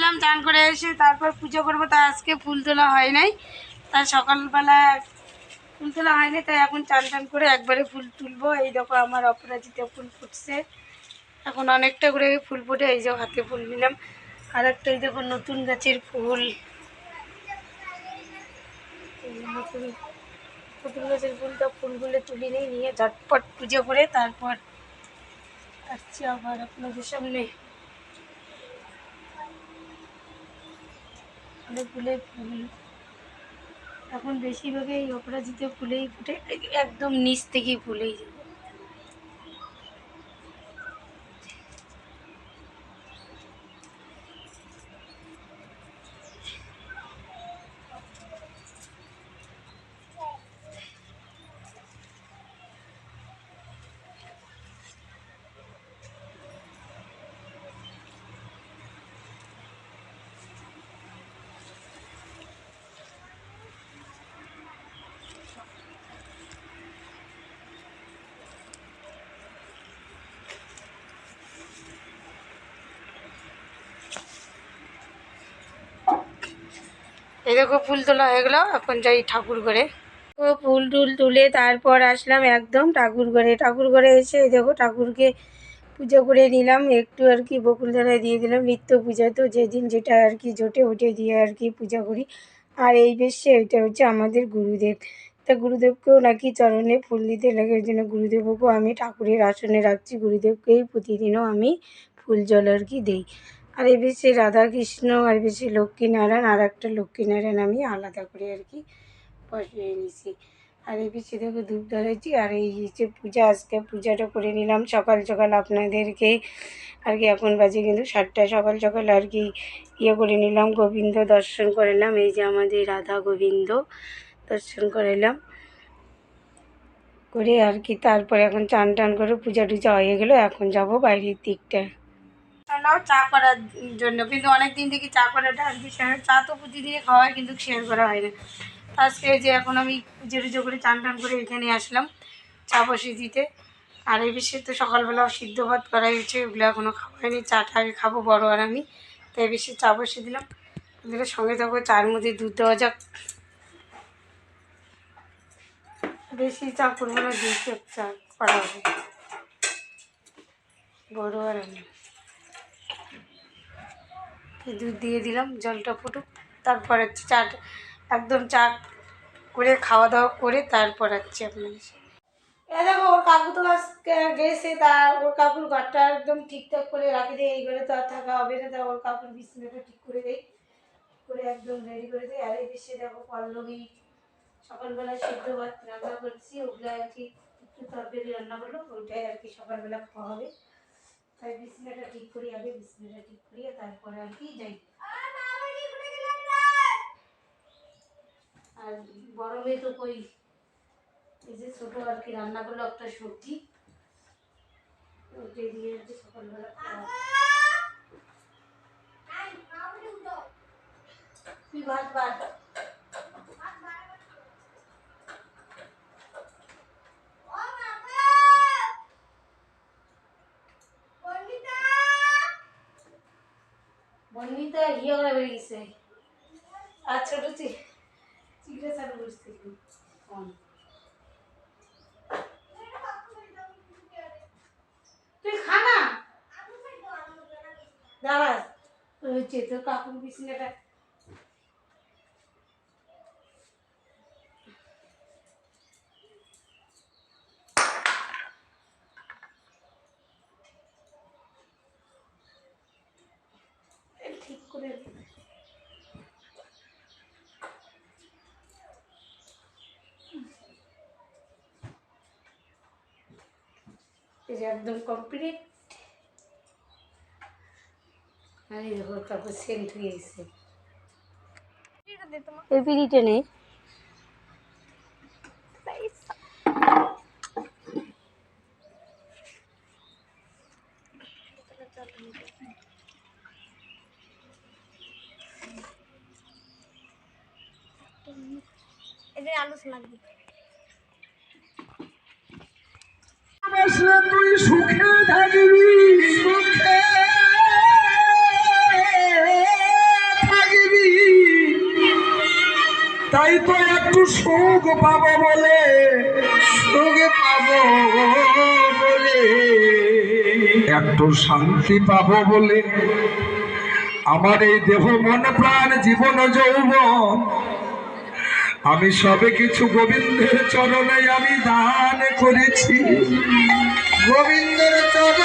আসলাম চান করে এসে তারপর পুজো করব তা আজকে ফুল তোলা হয় নাই। তাই সকালবেলা ফুল তোলা হয়নি তাই এখন চান টান করে একবারে ফুল তুলবো। এই দেখো আমার অপরাজিতা ফুল ফুটছে। এখন অনেকটা করে ফুল ফুটে, এই যে হাতে ফুল নিলাম। আর একটা এই দেখো নতুন গাছের ফুল। নতুন নতুন গাছের ফুলটা ফুলগুলো তুলে নিয়ে নিয়ে ঝটপট পুজো করে তারপর আসছি আবার আপনাদের সামনে। অনেক ফুলে ফুল। এখন বেশিরভাগই অপরাজিত ফুলেই ফুটে একদম নিচ থেকেই ফুলেই যাবে এই দেখো ফুল তোলা হয়ে গেলো, এখন যাই ঠাকুর ঘরে। ও ফুল টুল তুলে তারপর আসলাম একদম ঠাকুর ঘরে। ঠাকুর ঘরে এসে দেখো ঠাকুরকে পুজো করে নিলাম। একটু আর কি বকুলতলায় দিয়ে দিলাম, নিত্য পূজা তো যেদিন যেটা আর কি জোটে ওটে দিয়ে আর কি পূজা করি। আর এই বেশে এটা হচ্ছে আমাদের গুরুদেব। তা গুরুদেবকেও নাকি চরণে ফুল দিতে লাগে ওই জন্য গুরুদেবকেও আমি ঠাকুরের আসনে রাখছি। গুরুদেবকেই প্রতিদিনও আমি ফুল জল আর কি দিই। আর এই বেশি রাধাকৃষ্ণ, আর বেশি লক্ষ্মীনারায়ণ, আর একটা লক্ষ্মীনারায়ণ আমি আলাদা করে আর কি বসিয়ে নিছি। আর এই বেশি দেখো ধূপ ধরেছি, আর এই যে পূজা, আজকে পূজাটা করে নিলাম সকাল সকাল আপনাদেরকে। আর কি এখন বাজে কিন্তু সাতটা, সকাল সকাল আর কি ইয়ে করে নিলাম, গোবিন্দ দর্শন করে নিলাম, এই যে আমাদের রাধা গোবিন্দ দর্শন করে নিলাম। করে আর কি তারপরে এখন চান টান করে পূজা টুজা হয়ে গেলো, এখন যাব বাইরের দিকটায় নাও, চা করার জন্য। কিন্তু অনেক দিন থেকে চা করাটা আর কি শেয়ার চা তো প্রতিদিনই খাওয়া কিন্তু শেয়ার করা হয় না। আজকে যে এখন আমি পুজো টুজো করে চান টান করে এখানে আসলাম চা বসিয়ে দিতে। আর এই বিষয়ে তো সকালবেলা সিদ্ধ ভাত করা হয়েছে ওগুলো এখনও খাওয়া হয়নি। চাটা আগে খাব, বড় আর আমি। তাই বিষয়ে চা বসিয়ে দিলাম। ওদের সঙ্গে থাকব চার মধ্যে দুধ দেওয়া যাক। বেশি চা করব না কাপ চা করা হবে। বড় আর আমি। দুধ দিয়ে দিলাম, জলটা ফুটুক। তারপর হচ্ছে চাট একদম চা করে খাওয়া দাওয়া করে তারপর হচ্ছে আপনাদের এ দেখো, ওর কাকু তো গেছে, তা ওর কাকুর ঘরটা একদম ঠিকঠাক করে রাখি দেয় এই ঘরে তো আর থাকা হবে না, তা ওর কাকুর বিছানাটা ঠিক করে দেয় করে একদম রেডি করে দেয় আর এই দেশে দেখো, পল্লবী, সকালবেলা সিদ্ধ ভাত রান্না করছি, ওগুলো আর কি একটু তরকারি রান্না করল, ওইটাই আর কি সকালবেলা খাওয়া হবে। তাই বিছানাটা ঠিক করি আগে বিছানাটা ঠিক করিয়ে তারপরে আর কি যাই। আর বড় মেয়ে তো কই এই যে ছোট আর কি রান্না করল একটা সবজি। ওইটাই দিয়ে আর কি সকালবেলা তুই ভাত ভাত। বন্নিতা ইয়ে করে বেরিয়ে গেছে। আর ছোট চি- চিংড়ি চালু করছে তুই খা না। দাঁড়া হচ্ছে তোর কাকুর বিছনাটা ঠিক করে একদম কমপ্লিট আর কাপড় সেন্ট হয়ে গেছে। এই পিড়িটা নেই তুই সুখে থাকবি সুখে থাকবি। তাই তো একটু সুখ পাব বলে, সুখ পাব বলে। একটু শান্তি পাব বলে। আমার এই দেহ মন প্রাণ জীবন যৌবন আমি সবে কিছু গোবিন্দের চরণে আমি দান করেছি। গোবিন্দের চরণ